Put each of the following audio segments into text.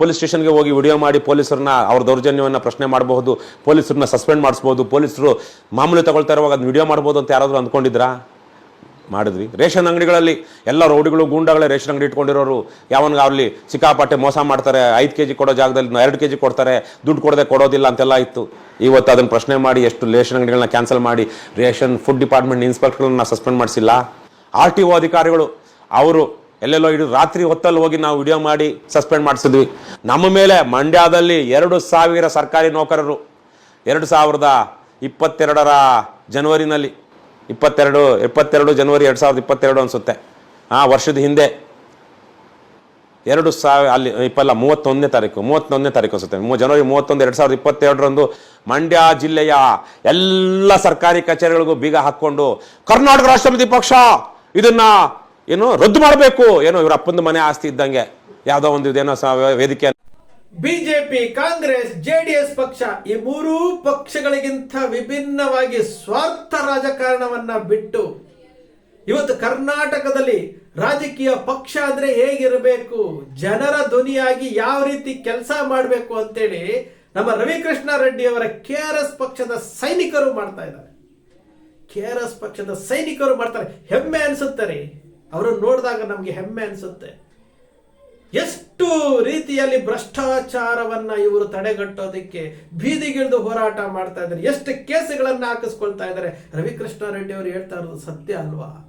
Police ಸ್ಟೇಷನ್ಗೆ ಹೋಗಿ video ಮಾಡಿ ಪೊಲೀಸರನ್ನ ಅವ್ರ ದೌರ್ಜನ್ಯವನ್ನು ಪ್ರಶ್ನೆ ಮಾಡಬಹುದು, ಪೊಲೀಸರನ್ನ ಸಸ್ಪೆಂಡ್ ಮಾಡಿಸ್ಬೋದು ಪೊಲೀಸರು ಮಾಮೂಲಿ ತಗೊಳ್ತಾ ಇರುವಾಗ ಅದನ್ನ ವಿಡಿಯೋ ಮಾಡ್ಬೋದು ಅಂತ ಯಾರಾದರೂ ಅಂದ್ಕೊಂಡಿದ್ರಾ? ಮಾಡಿದ್ವಿ ರೇಷನ್ ಅಂಗಡಿಗಳಲ್ಲಿ ಎಲ್ಲ ರೌಡಿಗಳು, ಗೂಂಡಾಗಳೇ ರೇಷನ್ ಅಂಗಡಿ ಇಟ್ಕೊಂಡಿರೋರು. ಯಾವನಿಗೆ ಅವ್ರಲ್ಲಿ ಸಿಕ್ಕಾಪಟ್ಟೆ ಮೋಸ ಮಾಡ್ತಾರೆ, ಐದು ಕೆ ಜಿ ಕೊಡೋ ಜಾಗದಲ್ಲಿ ಎರಡು ಕೆ ಜಿ ಕೊಡ್ತಾರೆ, ದುಡ್ಡು ಕೊಡದೆ ಕೊಡೋದಿಲ್ಲ ಅಂತೆಲ್ಲ ಇತ್ತು. ಇವತ್ತು ಅದನ್ನು ಪ್ರಶ್ನೆ ಮಾಡಿ ಎಷ್ಟು ರೇಷನ್ ಅಂಗಡಿಗಳನ್ನ ಕ್ಯಾನ್ಸಲ್ ಮಾಡಿ ರೇಷನ್ ಫುಡ್ ಡಿಪಾರ್ಟ್ಮೆಂಟ್ ಇನ್ಸ್ಪೆಕ್ಟರ್ಗಳನ್ನ ಸಸ್ಪೆಂಡ್ ಮಾಡಿಸಿಲ್ಲ? ಆರ್ ಟಿ ಒ ಅಧಿಕಾರಿಗಳು, ಅವರು ಎಲ್ಲೆಲ್ಲೋ ಇಡೀ ರಾತ್ರಿ ಹೊತ್ತಲ್ಲಿ ಹೋಗಿ ನಾವು ವಿಡಿಯೋ ಮಾಡಿ ಸಸ್ಪೆಂಡ್ ಮಾಡಿಸಿದ್ವಿ. ನಮ್ಮ ಮೇಲೆ ಮಂಡ್ಯದಲ್ಲಿ ಎರಡು ಸಾವಿರ ಸರ್ಕಾರಿ ನೌಕರರು, ಎರಡು ಸಾವಿರದ ಇಪ್ಪತ್ತೆರಡರ ಜನವರಿನಲ್ಲಿ, ಇಪ್ಪತ್ತೆರಡು ಇಪ್ಪತ್ತೆರಡು ಜನವರಿ ಎರಡು ಸಾವಿರದ ಇಪ್ಪತ್ತೆರಡು ಅನಿಸುತ್ತೆ. ಆ ವರ್ಷದ ಹಿಂದೆ ಎರಡು ಸಾವಿರ, ಅಲ್ಲಿ ಇಪ್ಪಲ್ಲ, ಮೂವತ್ತೊಂದನೇ ತಾರೀಕು ಮೂವತ್ತೊಂದನೇ ತಾರೀಕು ಅನಿಸುತ್ತೆ. ಜನವರಿ ಮೂವತ್ತೊಂದು, ಎರಡು ಸಾವಿರದ ಇಪ್ಪತ್ತೆರಡರಂದು ಮಂಡ್ಯ ಜಿಲ್ಲೆಯ ಎಲ್ಲ ಸರ್ಕಾರಿ ಕಚೇರಿಗಳಿಗೂ ಬೀಗ ಹಾಕ್ಕೊಂಡು ಕರ್ನಾಟಕ ರಾಷ್ಟ್ರಪತಿ ಪಕ್ಷ ಇದನ್ನ ಏನು ರದ್ದು ಮಾಡಬೇಕು, ಏನೋ ಇವ್ರ ಅಪ್ಪಂದು ಮನೆ ಆಸ್ತಿ ಇದ್ದಂಗೆ. ಯಾವುದೋ ಒಂದು ಇದೇನೋ ವೇದಿಕೆ ಬಿಜೆಪಿ, ಕಾಂಗ್ರೆಸ್, ಜೆಡಿಎಸ್ ಪಕ್ಷ ಈ ಮೂರೂ ಪಕ್ಷಗಳಿಗಿಂತ ವಿಭಿನ್ನವಾಗಿ ಸ್ವಾರ್ಥ ರಾಜಕಾರಣವನ್ನ ಬಿಟ್ಟು ಇವತ್ತು ಕರ್ನಾಟಕದಲ್ಲಿ ರಾಜಕೀಯ ಪಕ್ಷ ಅಂದ್ರೆ ಹೇಗಿರಬೇಕು, ಜನರ ಧ್ವನಿಯಾಗಿ ಯಾವ ರೀತಿ ಕೆಲಸ ಮಾಡಬೇಕು ಅಂತೇಳಿ ನಮ್ಮ ರವಿಕೃಷ್ಣ ರೆಡ್ಡಿ ಅವರ ಕೆ ಆರ್ ಎಸ್ ಪಕ್ಷದ ಸೈನಿಕರು ಮಾಡ್ತಾ ಇದ್ದಾರೆ. ಕೆ ಆರ್ ಎಸ್ ಪಕ್ಷದ ಸೈನಿಕರು ಮಾಡ್ತಾರೆ. ಹೆಮ್ಮೆ ಅನ್ಸುತ್ತಾರೆ ಅವರನ್ನು ನೋಡಿದಾಗ ನಮಗೆ ಹೆಮ್ಮೆ ಅನಿಸುತ್ತೆ. ಎಷ್ಟು ರೀತಿಯಲ್ಲಿ ಭ್ರಷ್ಟಾಚಾರವನ್ನ ಇವರು ತಡೆಗಟ್ಟೋದಕ್ಕೆ, ಬೀದಿಗಿಳಿದು ಹೋರಾಟ ಮಾಡ್ತಾ ಇದ್ದಾರೆ, ಎಷ್ಟು ಕೇಸುಗಳನ್ನ ಹಾಕಿಸ್ಕೊಳ್ತಾ ಇದ್ದಾರೆ. ರವಿಕೃಷ್ಣ ರೆಡ್ಡಿ ಅವರು ಹೇಳ್ತಾ ಇರೋದು ಸತ್ಯ ಅಲ್ವಾ?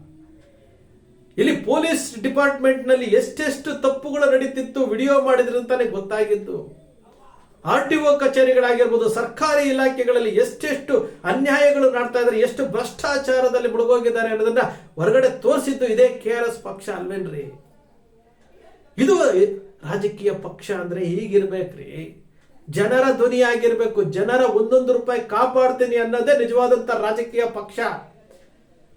ಇಲ್ಲಿ ಪೊಲೀಸ್ ಡಿಪಾರ್ಟ್ಮೆಂಟ್ನಲ್ಲಿ ಎಷ್ಟೆಷ್ಟು ತಪ್ಪುಗಳು ನಡೀತಿತ್ತು, ವಿಡಿಯೋ ಮಾಡಿದ್ರಂತಾನೆ ಗೊತ್ತಾಗಿದ್ದು. ಆರ್ ಟಿ ಒ ಕಚೇರಿಗಳಾಗಿರ್ಬೋದು, ಸರ್ಕಾರಿ ಇಲಾಖೆಗಳಲ್ಲಿ ಎಷ್ಟೆಷ್ಟು ಅನ್ಯಾಯಗಳು ಮಾಡ್ತಾ ಇದ್ದಾರೆ ಎಷ್ಟು ಭ್ರಷ್ಟಾಚಾರದಲ್ಲಿ ಮುಳುಗೋಗಿದ್ದಾರೆ ಅನ್ನೋದನ್ನ ಹೊರಗಡೆ ತೋರಿಸಿದ್ದು ಇದೇ ಕೆ ಆರ್ ಎಸ್ ಪಕ್ಷ ಅಲ್ವೇನ್ರಿ? ಇದು ರಾಜಕೀಯ ಪಕ್ಷ ಅಂದ್ರೆ ಹೀಗಿರ್ಬೇಕ್ರಿ. ಜನರ ಧ್ವನಿಯಾಗಿರ್ಬೇಕು, ಜನರ ಒಂದೊಂದು ರೂಪಾಯಿ ಕಾಪಾಡ್ತೀನಿ ಅನ್ನೋದೇ ನಿಜವಾದಂತ ರಾಜಕೀಯ ಪಕ್ಷ.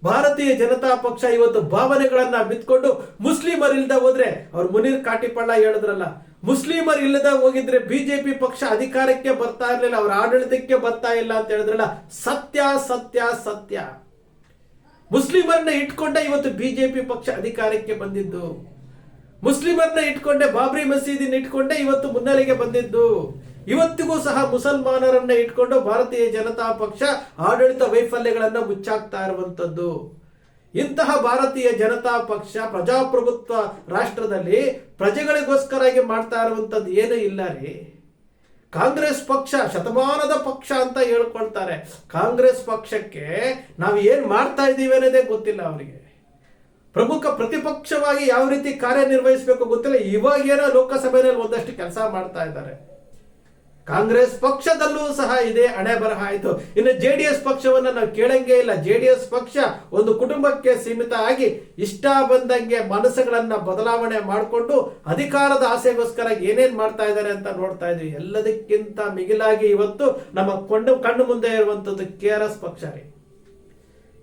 ಭಾರತೀಯ ಜನತಾ ಪಕ್ಷ ಇವತ್ತು ಭಾವನೆಗಳನ್ನ ಬಿತ್ಕೊಂಡು ಮುಸ್ಲಿಮರ್ ಇಲ್ಲದ ಹೋದ್ರೆ ಅವ್ರು ಮುನೀರ್ ಕಾಟಿಪಳ್ಳ ಹೇಳಿದ್ರಲ್ಲ, ಮುಸ್ಲಿಮರ್ ಇಲ್ಲದ ಹೋಗಿದ್ರೆ ಬಿಜೆಪಿ ಪಕ್ಷ ಅಧಿಕಾರಕ್ಕೆ ಬರ್ತಾ ಇರಲಿಲ್ಲ, ಅವ್ರ ಆಡಳಿತಕ್ಕೆ ಬರ್ತಾ ಇಲ್ಲ ಅಂತ ಹೇಳಿದ್ರಲ್ಲ, ಸತ್ಯ ಸತ್ಯ ಸತ್ಯ. ಮುಸ್ಲಿಮರನ್ನ ಇಟ್ಕೊಂಡೆ ಇವತ್ತು ಬಿಜೆಪಿ ಪಕ್ಷ ಅಧಿಕಾರಕ್ಕೆ ಬಂದಿದ್ದು. ಮುಸ್ಲಿಮರನ್ನ ಇಟ್ಕೊಂಡೆ ಬಾಬ್ರಿ ಮಸೀದಿನ ಇಟ್ಕೊಂಡೆ ಇವತ್ತು ಮುನ್ನೆಲೆಗೆ ಬಂದಿದ್ದು. ಇವತ್ತಿಗೂ ಸಹ ಮುಸಲ್ಮಾನರನ್ನ ಇಟ್ಕೊಂಡು ಭಾರತೀಯ ಜನತಾ ಪಕ್ಷ ಆಡಳಿತ ವೈಫಲ್ಯಗಳನ್ನ ಮುಚ್ಚಾಕ್ತಾ ಇರುವಂಥದ್ದು. ಇಂತಹ ಭಾರತೀಯ ಜನತಾ ಪಕ್ಷ ಪ್ರಜಾಪ್ರಭುತ್ವ ರಾಷ್ಟ್ರದಲ್ಲಿ ಪ್ರಜೆಗಳಿಗೋಸ್ಕರಾಗಿ ಮಾಡ್ತಾ ಇರುವಂಥದ್ದು ಏನೂ ಇಲ್ಲ ರೀ. ಕಾಂಗ್ರೆಸ್ ಪಕ್ಷ ಶತಮಾನದ ಪಕ್ಷ ಅಂತ ಹೇಳ್ಕೊಳ್ತಾರೆ. ಕಾಂಗ್ರೆಸ್ ಪಕ್ಷಕ್ಕೆ ನಾವು ಏನು ಮಾಡ್ತಾ ಇದ್ದೀವಿ ಅನ್ನೋದೇ ಗೊತ್ತಿಲ್ಲ ಅವರಿಗೆ. ಪ್ರಮುಖ ಪ್ರತಿಪಕ್ಷವಾಗಿ ಯಾವ ರೀತಿ ಕಾರ್ಯನಿರ್ವಹಿಸಬೇಕು ಗೊತ್ತಿಲ್ಲ. ಇವಾಗ ಏನೋ ಲೋಕಸಭೆಯಲ್ಲಿ ಒಂದಷ್ಟು ಕೆಲಸ ಮಾಡ್ತಾ ಇದ್ದಾರೆ. ಕಾಂಗ್ರೆಸ್ ಪಕ್ಷದಲ್ಲೂ ಸಹ ಇದೇ ಹಣೆ ಬರಹ ಆಯಿತು. ಇನ್ನು ಜೆ ಡಿ ಎಸ್ ಪಕ್ಷವನ್ನು ನಾವು ಕೇಳಂಗೇ ಇಲ್ಲ. ಜೆ ಡಿ ಎಸ್ ಪಕ್ಷ ಒಂದು ಕುಟುಂಬಕ್ಕೆ ಸೀಮಿತ ಆಗಿ ಇಷ್ಟ ಬಂದಂಗೆ ಮನಸ್ಸುಗಳನ್ನ ಬದಲಾವಣೆ ಮಾಡಿಕೊಂಡು ಅಧಿಕಾರದ ಆಸೆಗೋಸ್ಕರ ಏನೇನ್ ಮಾಡ್ತಾ ಇದ್ದಾರೆ ಅಂತ ನೋಡ್ತಾ ಇದ್ವಿ. ಎಲ್ಲದಕ್ಕಿಂತ ಮಿಗಿಲಾಗಿ ಇವತ್ತು ನಮ್ಮ ಕೊಂಡು ಕಣ್ಣು ಮುಂದೆ ಇರುವಂತದ್ದು ಕೆ ಆರ್ ಎಸ್ ಪಕ್ಷ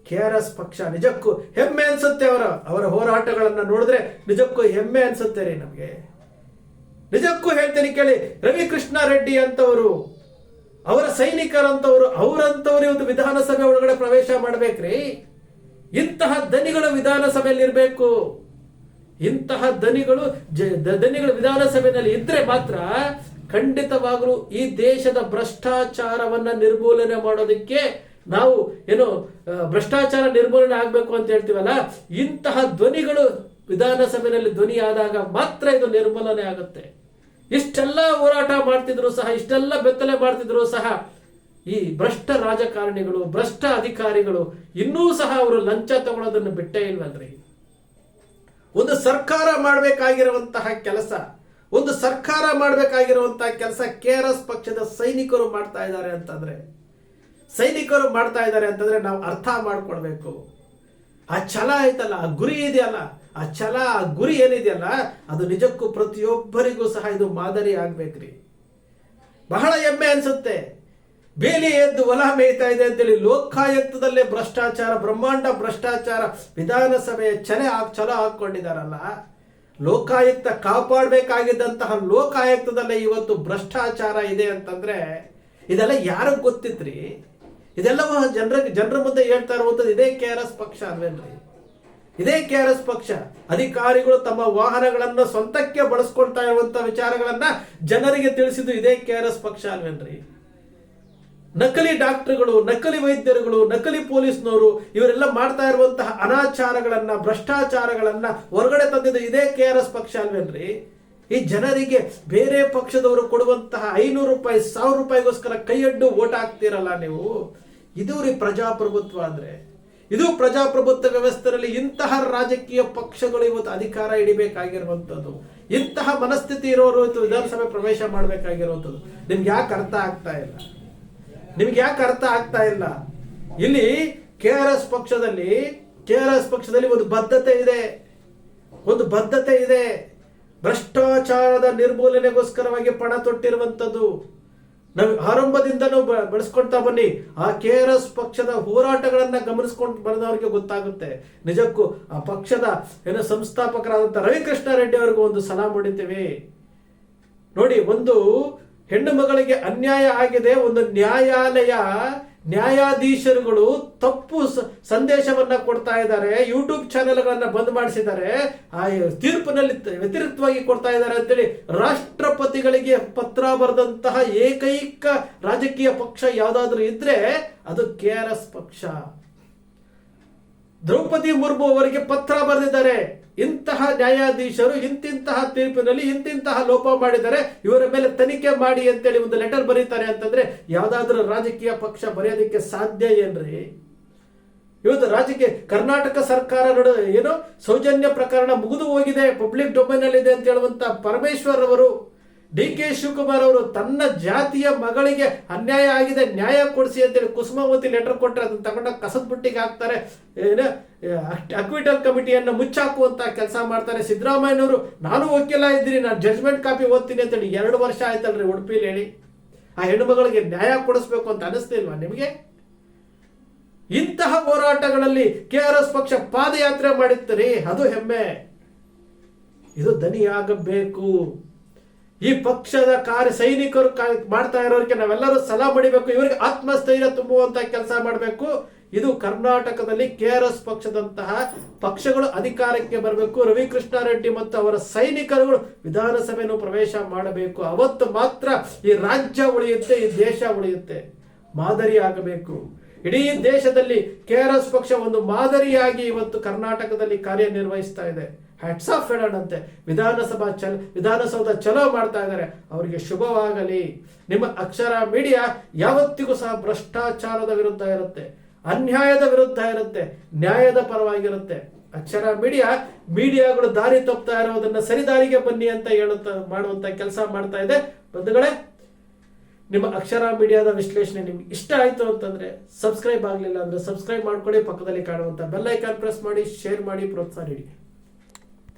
ಕೆ ಆರ್ ಎಸ್ ಪಕ್ಷ ನಿಜಕ್ಕೂ ಹೆಮ್ಮೆ ಅನ್ಸುತ್ತೆ ಅವರ ಅವರ ಹೋರಾಟಗಳನ್ನು ನೋಡಿದ್ರೆ ನಿಜಕ್ಕೂ ಹೆಮ್ಮೆ ಅನ್ಸುತ್ತೆ ರೀ ನಮಗೆ. ನಿಜಕ್ಕೂ ಹೇಳ್ತೇನೆ ಕೇಳಿ, ರವಿಕೃಷ್ಣ ರೆಡ್ಡಿ ಅಂತವರು, ಅವರ ಸೈನಿಕರಂತವರು, ಅವರಂತವರು ಒಂದು ವಿಧಾನಸಭೆ ಒಳಗಡೆ ಪ್ರವೇಶ ಮಾಡ್ಬೇಕ್ರಿ. ಇಂತಹ ದನಿಗಳು ವಿಧಾನಸಭೆಯಲ್ಲಿ ಇರಬೇಕು. ಇಂತಹ ದನಿಗಳು ದನಿಗಳು ವಿಧಾನಸಭೆಯಲ್ಲಿ ಇದ್ರೆ ಮಾತ್ರ ಖಂಡಿತವಾಗಲೂ ಈ ದೇಶದ ಭ್ರಷ್ಟಾಚಾರವನ್ನ ನಿರ್ಮೂಲನೆ ಮಾಡೋದಕ್ಕೆ ನಾವು ಏನು ಭ್ರಷ್ಟಾಚಾರ ನಿರ್ಮೂಲನೆ ಆಗಬೇಕು ಅಂತ ಹೇಳ್ತೀವಲ್ಲ, ಇಂತಹ ಧ್ವನಿಗಳು ವಿಧಾನಸಭೆಯಲ್ಲಿ ಧ್ವನಿ ಆದಾಗ ಮಾತ್ರ ಇದು ನಿರ್ಮೂಲನೆ ಆಗುತ್ತೆ. ಇಷ್ಟೆಲ್ಲ ಹೋರಾಟ ಮಾಡ್ತಿದ್ರು ಸಹ, ಇಷ್ಟೆಲ್ಲ ಬೆತ್ತಲೆ ಮಾಡ್ತಿದ್ರು ಸಹ, ಈ ಭ್ರಷ್ಟ ರಾಜಕಾರಣಿಗಳು, ಭ್ರಷ್ಟ ಅಧಿಕಾರಿಗಳು ಇನ್ನೂ ಸಹ ಅವರು ಲಂಚ ತಗೊಳ್ಳೋದನ್ನು ಬಿಟ್ಟೇ ಇಲ್ವಲ್ರಿ? ಒಂದು ಸರ್ಕಾರ ಮಾಡಬೇಕಾಗಿರುವಂತಹ ಕೆಲಸ, ಒಂದು ಸರ್ಕಾರ ಮಾಡಬೇಕಾಗಿರುವಂತಹ ಕೆಲಸ ಕೆ ಆರ್ ಎಸ್ ಪಕ್ಷದ ಸೈನಿಕರು ಮಾಡ್ತಾ ಇದ್ದಾರೆ ಅಂತಂದ್ರೆ, ಸೈನಿಕರು ಮಾಡ್ತಾ ಇದ್ದಾರೆ ಅಂತಂದ್ರೆ ನಾವು ಅರ್ಥ ಮಾಡ್ಕೊಳ್ಬೇಕು. ಆ ಛಲ ಐತಲ್ಲ, ಆ ಗುರಿ ಇದೆಯಲ್ಲ ಆ ಛಲ, ಆ ಗುರಿ ಏನಿದೆಯಲ್ಲ, ಅದು ನಿಜಕ್ಕೂ ಪ್ರತಿಯೊಬ್ಬರಿಗೂ ಸಹ ಇದು ಮಾದರಿ ಆಗ್ಬೇಕ್ರಿ. ಬಹಳ ಹೆಮ್ಮೆ ಅನ್ಸುತ್ತೆ. ಬೇಲಿ ಎದ್ದು ಹೊಲ ಮೇಯ್ತಾ ಇದೆ ಅಂತೇಳಿ ಲೋಕಾಯುಕ್ತದಲ್ಲೇ ಭ್ರಷ್ಟಾಚಾರ, ಬ್ರಹ್ಮಾಂಡ ಭ್ರಷ್ಟಾಚಾರ ವಿಧಾನಸಭೆಯ ಛಲೆ ಹಾಕ್, ಛಲ ಹಾಕ್ಕೊಂಡಿದಾರಲ್ಲ. ಲೋಕಾಯುಕ್ತ ಕಾಪಾಡಬೇಕಾಗಿದ್ದಂತಹ ಲೋಕಾಯುಕ್ತದಲ್ಲೇ ಇವತ್ತು ಭ್ರಷ್ಟಾಚಾರ ಇದೆ ಅಂತಂದ್ರೆ, ಇದೆಲ್ಲ ಯಾರಿಗೆ ಗೊತ್ತಿತ್ರಿ? ಇದೆಲ್ಲವೂ ಜನರ ಜನರ ಮುಂದೆ ಹೇಳ್ತಾ ಇರುವಂಥದ್ದು ಇದೇ ಕೆ ಆರ್ ಎಸ್ ಪಕ್ಷ ಅಲ್ವೇನ್ರಿ? ಇದೇ ಕೆ ಆರ್ ಎಸ್ ಪಕ್ಷ ಅಧಿಕಾರಿಗಳು ತಮ್ಮ ವಾಹನಗಳನ್ನು ಸ್ವಂತಕ್ಕೆ ಬಳಸ್ಕೊಳ್ತಾ ಇರುವಂತ ವಿಚಾರಗಳನ್ನ ಜನರಿಗೆ ತಿಳಿಸಿದ್ದು ಇದೇ ಕೆ ಆರ್ ಎಸ್ ಪಕ್ಷ ಅಲ್ವೇನ್ರಿ? ನಕಲಿ ಡಾಕ್ಟರ್ಗಳು, ನಕಲಿ ವೈದ್ಯರುಗಳು, ನಕಲಿ ಪೊಲೀಸ್ನವರು ಇವರೆಲ್ಲ ಮಾಡ್ತಾ ಇರುವಂತಹ ಅನಾಚಾರಗಳನ್ನ, ಭ್ರಷ್ಟಾಚಾರಗಳನ್ನ ಹೊರಗಡೆ ತಂದಿದ್ದು ಇದೇ ಕೆ ಆರ್ ಎಸ್ ಪಕ್ಷ ಅಲ್ವೇನ್ರಿ? ಈ ಜನರಿಗೆ ಬೇರೆ ಪಕ್ಷದವರು ಕೊಡುವಂತಹ ಐನೂರು ರೂಪಾಯಿ, ಸಾವಿರ ರೂಪಾಯಿಗೋಸ್ಕರ ಕೈಯಡ್ಡು ಓಟ್ ಹಾಕ್ತೀರಲ್ಲ ನೀವು? ಇದು ಪ್ರಜಾಪ್ರಭುತ್ವ ಅಂದ್ರೆ. ಇದು ಪ್ರಜಾಪ್ರಭುತ್ವ ವ್ಯವಸ್ಥೆಯಲ್ಲಿ ಇಂತಹ ರಾಜಕೀಯ ಪಕ್ಷಗಳು ಇವತ್ತು ಅಧಿಕಾರ ಹಿಡಿಬೇಕಾಗಿರುವಂಥದ್ದು. ಇಂತಹ ಮನಸ್ಥಿತಿ ಇರೋರು ಇವತ್ತು ವಿಧಾನಸಭೆ ಪ್ರವೇಶ ಮಾಡಬೇಕಾಗಿರುವಂಥದ್ದು. ನಿಮ್ಗೆ ಯಾಕೆ ಅರ್ಥ ಆಗ್ತಾ ಇಲ್ಲ? ನಿಮ್ಗೆ ಯಾಕೆ ಅರ್ಥ ಆಗ್ತಾ ಇಲ್ಲ? ಇಲ್ಲಿ ಕೆ ಆರ್ ಎಸ್ ಪಕ್ಷದಲ್ಲಿ, ಕೆ ಆರ್ ಎಸ್ ಪಕ್ಷದಲ್ಲಿ ಒಂದು ಬದ್ಧತೆ ಇದೆ. ಒಂದು ಬದ್ಧತೆ ಇದೆ. ಭ್ರಷ್ಟಾಚಾರದ ನಿರ್ಮೂಲನೆಗೋಸ್ಕರವಾಗಿ ಪಣ ತೊಟ್ಟಿರುವಂತದ್ದು ನಾವು ಆರಂಭದಿಂದನೂ ಬೆಳೆಸ್ಕೊಳ್ತಾ ಬನ್ನಿ. ಆ ಕೆ ಆರ್ ಎಸ್ ಪಕ್ಷದ ಹೋರಾಟಗಳನ್ನ ಗಮನಿಸ್ಕೊಂಡು ಬಂದವರಿಗೆ ಗೊತ್ತಾಗುತ್ತೆ. ನಿಜಕ್ಕೂ ಆ ಪಕ್ಷದ ಏನೋ ಸಂಸ್ಥಾಪಕರಾದಂಥ ರವಿಕೃಷ್ಣ ರೆಡ್ಡಿ ಅವ್ರಿಗೂ ಒಂದು ಸಲಾಂ ಹೊಡಿತೀವಿ. ನೋಡಿ, ಒಂದು ಹೆಣ್ಣು ಮಗಳಿಗೆ ಅನ್ಯಾಯ ಆಗಿದೆ, ಒಂದು ನ್ಯಾಯಾಲಯ ನ್ಯಾಯಾಧೀಶರುಗಳು ತಪ್ಪು ಸಂದೇಶವನ್ನ ಕೊಡ್ತಾ ಇದ್ದಾರೆ ಯೂಟ್ಯೂಬ್ ಚಾನೆಲ್ಗಳನ್ನ ಬಂದ್ ಮಾಡಿಸಿದ್ದಾರೆ, ಆ ತೀರ್ಪಿನಲ್ಲಿ ವ್ಯತಿರಿಕ್ತವಾಗಿ ಕೊಡ್ತಾ ಇದ್ದಾರೆ ಅಂತೇಳಿ ರಾಷ್ಟ್ರಪತಿಗಳಿಗೆ ಪತ್ರ ಬರೆದಂತಹ ಏಕೈಕ ರಾಜಕೀಯ ಪಕ್ಷ ಯಾವ್ದಾದ್ರು ಇದ್ರೆ ಅದು ಕೆ ಆರ್ ಎಸ್ ಪಕ್ಷ. ದ್ರೌಪದಿ ಮುರ್ಮು ಅವರಿಗೆ ಪತ್ರ ಬರೆದಿದ್ದಾರೆ. ಇಂತಹ ನ್ಯಾಯಾಧೀಶರು ಇಂತಿಂತಹ ತೀರ್ಪಿನಲ್ಲಿ ಇಂತಿಂತಹ ಲೋಪ ಮಾಡಿದ್ದಾರೆ ಇವರ ಮೇಲೆ ತನಿಖೆ ಮಾಡಿ ಅಂತೇಳಿ ಒಂದು ಲೆಟರ್ ಬರೀತಾರೆ ಅಂತಂದ್ರೆ ಯಾವುದಾದ್ರೂ ರಾಜಕೀಯ ಪಕ್ಷ ಬರೆಯೋದಕ್ಕೆ ಸಾಧ್ಯ ಏನ್ರಿ? ಇವತ್ತು ರಾಜಕೀಯ ಕರ್ನಾಟಕ ಸರ್ಕಾರ ಏನು ಸೌಜನ್ಯ ಪ್ರಕರಣ ಮುಗಿದು ಹೋಗಿದೆ, ಪಬ್ಲಿಕ್ ಡೊಮೈನ್ ಅಲ್ಲಿ ಇದೆ ಅಂತ ಹೇಳುವಂತ ಪರಮೇಶ್ವರ್ ಅವರು ಡಿ ಕೆ ಶಿವಕುಮಾರ್ ಅವರು ತನ್ನ ಜಾತಿಯ ಮಗಳಿಗೆ ಅನ್ಯಾಯ ಆಗಿದೆ, ನ್ಯಾಯ ಕೊಡಿಸಿ ಅಂತೇಳಿ ಕುಸುಮಾವತಿ ಲೆಟರ್ ಕೊಟ್ಟರೆ ಅದನ್ನ ತಗೊಂಡ ಕಸದ ಬುಟ್ಟಿಗೆ ಹಾಕ್ತಾರೆ. ಏನು ಅಕ್ವಿಟಲ್ ಕಮಿಟಿಯನ್ನು ಮುಚ್ಚಾಕುವಂತ ಕೆಲಸ ಮಾಡ್ತಾರೆ. ಸಿದ್ದರಾಮಯ್ಯನವರು, ನಾನು ವಕೀಲ ಇದ್ದೀನಿ, ನಾನು ಜಡ್ಜ್ಮೆಂಟ್ ಕಾಪಿ ಓದ್ತೀನಿ ಅಂತೇಳಿ ಎರಡು ವರ್ಷ ಆಯ್ತಲ್ರಿ ಉಡುಪಿಲಿ ಹೇಳಿ. ಆ ಹೆಣ್ಣು ಮಗಳಿಗೆ ನ್ಯಾಯ ಕೊಡಿಸ್ಬೇಕು ಅಂತ ಅನಿಸ್ತಿಲ್ವಾ ನಿಮಗೆ? ಇಂತಹ ಹೋರಾಟಗಳಲ್ಲಿ ಕೆ ಆರ್ ಎಸ್ ಪಕ್ಷ ಪಾದಯಾತ್ರೆ ಮಾಡಿರ್ತೀರಿ ಅದು ಹೆಮ್ಮೆ. ಇದು ದನಿಯಾಗಬೇಕು. ಈ ಪಕ್ಷದ ಕಾರ್ಯ ಸೈನಿಕರು ಮಾಡ್ತಾ ಇರೋರಿಗೆ ನಾವೆಲ್ಲರೂ ಸಲ ಇವರಿಗೆ ಆತ್ಮಸ್ಥೈರ್ಯ ತುಂಬುವಂತ ಕೆಲಸ ಮಾಡಬೇಕು. ಇದು ಕರ್ನಾಟಕದಲ್ಲಿ ಕೆ ಆರ್ ಎಸ್ ಪಕ್ಷದಂತಹ ಪಕ್ಷಗಳು ಅಧಿಕಾರಕ್ಕೆ ಬರಬೇಕು. ರವಿಕೃಷ್ಣಾರೆಡ್ಡಿ ಮತ್ತು ಅವರ ಸೈನಿಕರುಗಳು ವಿಧಾನಸಭೆಯನ್ನು ಪ್ರವೇಶ ಮಾಡಬೇಕು. ಅವತ್ತು ಮಾತ್ರ ಈ ರಾಜ್ಯ ಉಳಿಯುತ್ತೆ, ಈ ದೇಶ ಉಳಿಯುತ್ತೆ. ಮಾದರಿ ಆಗಬೇಕು. ಇಡೀ ದೇಶದಲ್ಲಿ ಕೆ ಆರ್ ಎಸ್ ಪಕ್ಷ ಒಂದು ಮಾದರಿಯಾಗಿ ಇವತ್ತು ಕರ್ನಾಟಕದಲ್ಲಿ ಕಾರ್ಯನಿರ್ವಹಿಸ್ತಾ ಇದೆ. ಹ್ಯಾಟ್ಸ್ ಆಫ್ ಹೇಳೋಣಂತೆ. ವಿಧಾನಸಭಾ ಚಲ, ವಿಧಾನಸೌಧ ಚಲೋ ಮಾಡ್ತಾ ಇದ್ದಾರೆ ಅವರಿಗೆ ಶುಭವಾಗಲಿ. ನಿಮ್ಮ ಅಕ್ಷರ ಮೀಡಿಯಾ ಯಾವತ್ತಿಗೂ ಸಹ ಭ್ರಷ್ಟಾಚಾರದ ವಿರುದ್ಧ ಇರುತ್ತೆ. ಅನ್ಯಾಯದ ವಿರುದ್ಧ ಇರುತ್ತೆ. ನ್ಯಾಯದ ಪರವಾಗಿರುತ್ತೆ. ಅಕ್ಷರ ಮೀಡಿಯಾ ಮೀಡಿಯಾಗಳು ದಾರಿ ತಪ್ತಾ ಇರೋದನ್ನ ಸರಿದಾರಿಗೆ ಬನ್ನಿ ಅಂತ ಹೇಳುತ್ತ, ಮಾಡುವಂತ ಕೆಲಸ ಮಾಡ್ತಾ ಇದೆ. ಬಂಧುಗಳೇ, ನಿಮ್ಮ ಅಕ್ಷರ ಮೀಡಿಯಾದ ವಿಶ್ಲೇಷಣೆ ನಿಮ್ಗೆ ಇಷ್ಟ ಆಯ್ತು ಅಂತಂದ್ರೆ ಸಬ್ಸ್ಕ್ರೈಬ್ ಆಗಲಿಲ್ಲ ಅಂದ್ರೆ ಸಬ್ಸ್ಕ್ರೈಬ್ ಮಾಡ್ಕೊಳ್ಳಿ. ಪಕ್ಕದಲ್ಲಿ ಕಾಣುವಂತ ಬೆಲ್ ಐಕಾನ್ ಪ್ರೆಸ್ ಮಾಡಿ, ಶೇರ್ ಮಾಡಿ, ಪ್ರೋತ್ಸಾಹ ನೀಡಿ.